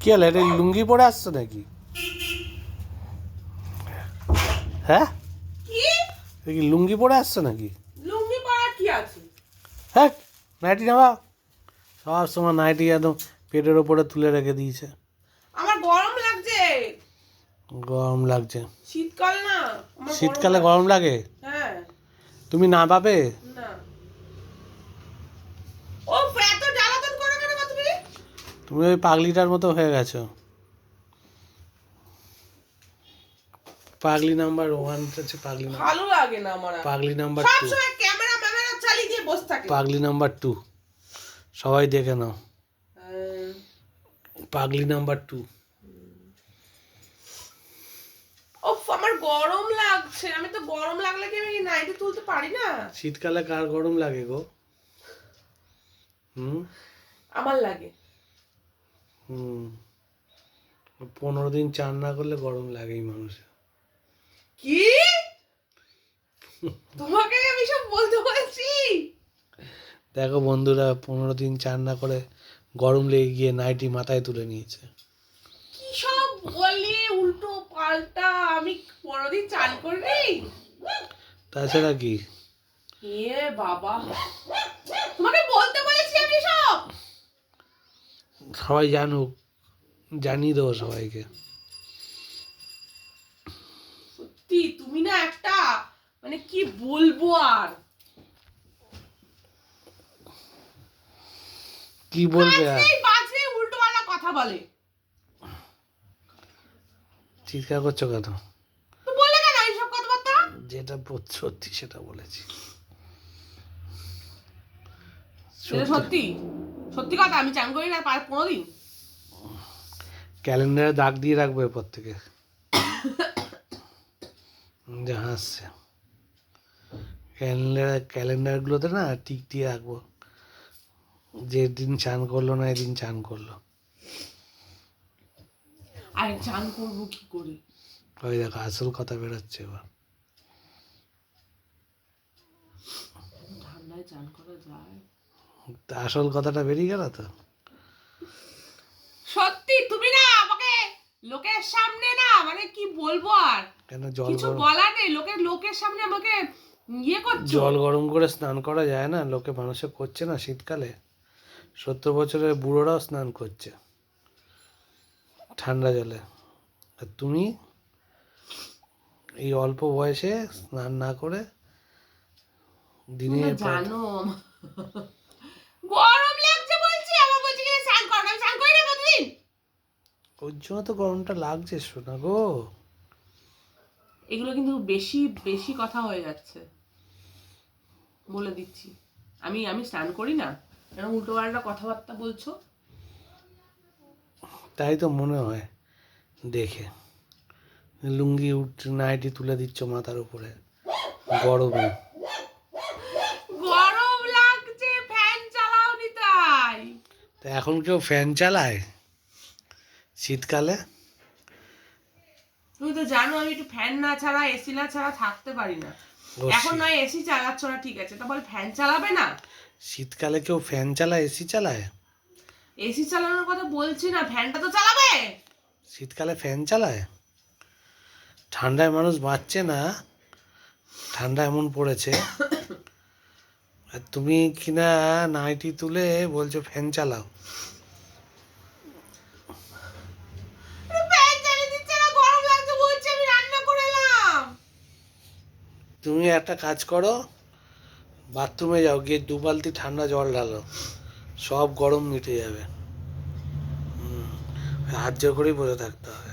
কি হলো? এটা লুঙ্গি পরে আসছো নাকি? হ্যাঁ? কি? লুঙ্গি পরে আসছো নাকি? লুঙ্গি পরা কি আছে? হ্যাঁ নাইটি নেওয়া সব সময় নাইটি একদম পেটের ওপরে তুলে রেখে দিয়েছে। আমার গরম লাগছে। গরম লাগছে। শীতকাল না শীতকালে গরম গরম লাগে? হ্যাঁ। তুমি না পাবে না ও এত জ্বালাতন করো কেন গো তুমি তুমি ওই পাগলিটার মতো হয়ে গেছো। পাগলি নাম্বার ওয়ান হচ্ছে পাগলি ভালো লাগে না আমার পাগলি নাম্বার টু সময় ক্যামেরা ম্যামেরা চালিয়ে দিয়ে বসে থাকে। পাগলি নাম্বার টু সবাই দেখে নাও। হ্যাঁ। পাগলি নাম্বার টু উফ আমার গরম লাগছে। আমি তো গরম লাগলে কি আমি নাইটি তুলতে পারি না? শীতকালে কার গরম লাগে গো? হুম? আমার লাগে। হুম। পনেরো দিন চান না করলে গরম লাগেই মানুষের। কি? তোমাকে আমি সব বলতে বলছি দেখো বন্ধুরা পনেরো দিন চান না করে গরম লেগে গিয়ে নাইটি মাথায় তুলে নিয়েছে। কি সব বলি উল্টো পাল্টা আমি পরদিন চান করি তাছাড়া কি? এ বাবা। তোমাকে বলতে সবাই জানুক জানিয়ে দেবো সবাইকে। সত্যি তুমি না একটা মানে কি বলব আর? কি বলবে আর? বাজে কথা বলে। চিৎকার করছ কেন? বলে কেন এইসব কথাবার্তা? যেটা সত্যি সেটা বলেছি। সত্যি? সত্যি কথা আমি চান করি না পার পনেরো দিন। ক্যালেন্ডারে দাগ দিয়ে রাখব এরপর থেকে। যে হাসছে ক্যালেন্ডার ক্যালেন্ডারগুলোতে না টিক দিয়ে রাখব। যে দিন চান করল না এদিন চান করল। আর চান করব কি করে? ওই দেখো আসল কথা বেরোচ্ছে এবার। ঠান্ডায় চান করা যায়। আসল কথাটা বেরিয়ে গেল তো? সত্যি তুমি না আমাকে লোকের সামনে না মানে কি বলব আর? কেন জল কিছু বলার নেই লোকের লোকের সামনে আমাকে ইয়ে করছ। জল গরম করে স্নান করা যায় না? লোকে মানুষে করছে না শীতকালে? সত্তর বছরের বুড়োরাও স্নান করছে ঠান্ডা জলে। আর তুমি এই অল্প বয়সে স্নান না করে তুমি না দিনের জানো। গরম লাগছে বলছি আমার বলছি কি স্নান করো আমি স্নান করি না প্রতিদিন। ওর জন্য তো গরমটা লাগছে শোনা গো। এগুলো কিন্তু বেশি বেশি কথা হয়ে যাচ্ছে। বলে দিচ্ছি। আমি আমি স্নান করি না। এরকম উল্টো পাল্টা কথাবার্তা বলছো? তাই তো মনে হয়। দেখে। লুঙ্গি উঠ নাইটি তুলে দিচ্ছ মাথার উপরে। গরমে গরম লাগছে ফ্যান চালাও নি তাই তা এখন কেউ ফ্যান চালায়? শীতকালে? তুমি তো জানো আমি একটু ফ্যান না ছাড়া এসি না ছাড়া থাকতে পারি না। এখন নয় এসি চালাচ্ছ না ঠিক আছে। তা বলে ফ্যান চালাবে না? শীতকালে কেউ ফ্যান চালায় এসি চালায়? এসি চালানোর কথা বলছি না ফ্যানটা তো চালাবে? শীতকালে ফ্যান চালায়? ঠান্ডায় মানুষ বাঁচছে না ঠান্ডা এমন পড়েছে। আর তুমি কিনা নাইটি তুলে বলছো ফ্যান চালাও। তুমি একটা কাজ করো বাথরুমে যাও গিয়ে দু বালতি ঠান্ডা জল ঢালো সব গরম মিটে যাবে। হুম হাত জোর করেই বসে থাকতে হবে।